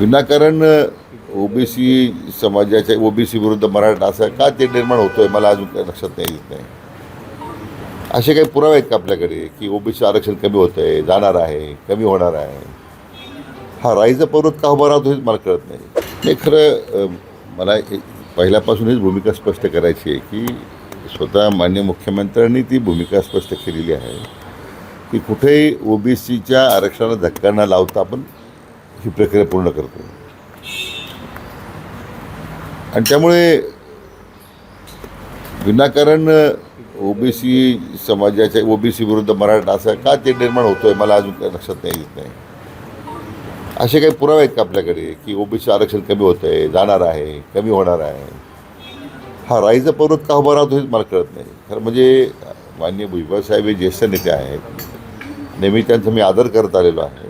विनाकारण ओबीसी समाजाच्या ओबीसी विरुद्ध मराठा असं का ते निर्माण होतोय मला अजून काही लक्षात नाही येत नाही. असे काही पुरावे आहेत का आपल्याकडे की ओबीसी आरक्षण कमी होतं आहे जाणार आहे कमी होणार आहे? हा राईचा पर्वत का उभा राहतो हेच मला कळत नाही. हे खरं मला एक- पहिल्यापासूनच भूमिका स्पष्ट करायची आहे की स्वतः मान्य मुख्यमंत्र्यांनी ती भूमिका स्पष्ट केलेली आहे की कुठेही ओबीसीच्या आरक्षणाला धक्का न लावता आपण ही प्रक्रिया पूर्ण करतो. आणि त्यामुळे विनाकारण ओबीसी समाजाच्या ओबीसी विरुद्ध मराठा असं का ते निर्माण होतोय मला अजून काही लक्षात नाही येत नाही. असे काही पुरावे आहेत का आपल्याकडे की ओबीसी आरक्षण कमी होत आहे जाणार आहे कमी होणार आहे? हा राईचा पर्वत का उभा राहतो हेच मला कळत नाही. खरं म्हणजे माननीय भुजबळ साहेब हे ज्येष्ठ नेते आहेत. नेहमी त्यांचा मी आदर करत आलेलो आहे.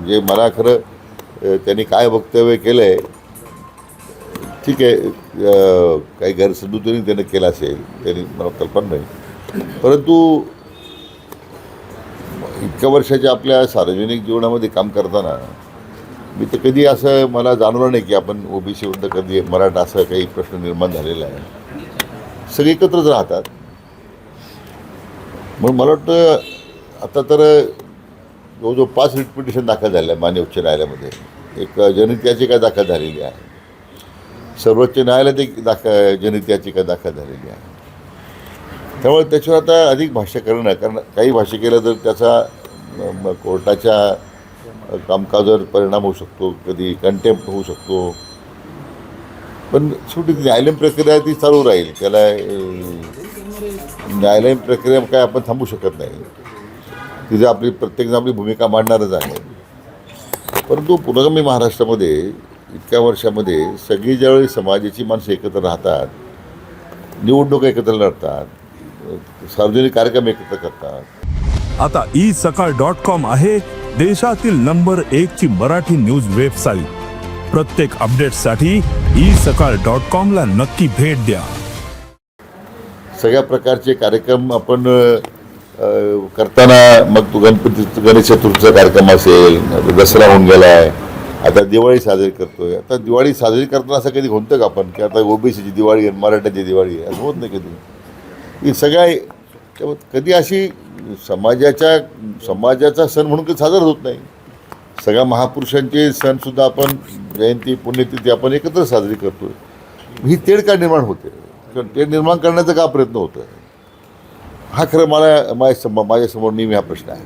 म्हणजे मला खरं त्यांनी काय वक्तव्य केलं आहे ठीक आहे काही गैरसमजुतीने त्यानं केलं असेल त्यांनी मला कल्पना नाही. परंतु इतक्या वर्षाच्या आपल्या सार्वजनिक जीवनामध्ये काम करताना मी तर कधी असं मला जाणवलं नाही की आपण ओबीसी कधी मराठा असा काही प्रश्न निर्माण झालेला आहे. सगळे एकत्रच राहतात. म्हणून मला वाटतं आता तर जवळजवळ पाच रिट पिटिशन दाखल झालं आहे मान्य उच्च न्यायालयामध्ये एक जनहित याचिका दाखल झालेली आहे. सर्वोच्च न्यायालयात एक दाखल जनहित याचिका दाखल झालेली आहे. त्यामुळे त्याच्यावर आता अधिक भाष्य करणं कारण काही भाष्य केलं तर त्याचा कोर्टाच्या कामकाजावर परिणाम होऊ शकतो कधी कंटेम्प्ट होऊ शकतो. पण शेवटी न्यायालयीन प्रक्रिया ती चालू राहील. त्याला न्यायालयीन प्रक्रिया काय आपण थांबू शकत नाही. तिथे आपली प्रत्येकजण आपली भूमिका मांडणारच आहे. परंतु पुरोगामी महाराष्ट्रामध्ये इतक्या वर्षामध्ये सगळी ज्यावेळी समाजाची माणसं एकत्र राहतात निवडणूक एकत्र लढतात सार्वजनिक कार्यक्रम एकत्र करतात. आता ई सकाळ डॉट कॉम आहे देशातील नंबर एक ची मराठी न्यूज वेबसाईट. प्रत्येक अपडेटसाठी ई सकाळ डॉट कॉम ला नक्की भेट द्या. सगळ्या प्रकारचे कार्यक्रम आपण करताना मग तू गणपती गणेश चतुर्थीचा कार्यक्रम असेल दसरा होऊन गेला आहे आता दिवाळी साजरी करतोय. आता दिवाळी साजरी करताना असं कधी होतं का आपण की आता ओबीसीची दिवाळी आहे मराठ्याची दिवाळी आहे असं होत नाही कधी? ही सगळ्या कधी अशी समाजाच्या समाजाचा सण म्हणून कधी साजरा होत नाही. सगळ्या महापुरुषांचे सणसुद्धा आपण जयंती पुण्यतिथी आपण एकत्र साजरी करतो ही तेढ का निर्माण होते? कारण तेढ निर्माण करण्याचा का प्रयत्न होतो हा खरं मला माझ्या सम माझ्यासमोर नेहमी हा प्रश्न आहे.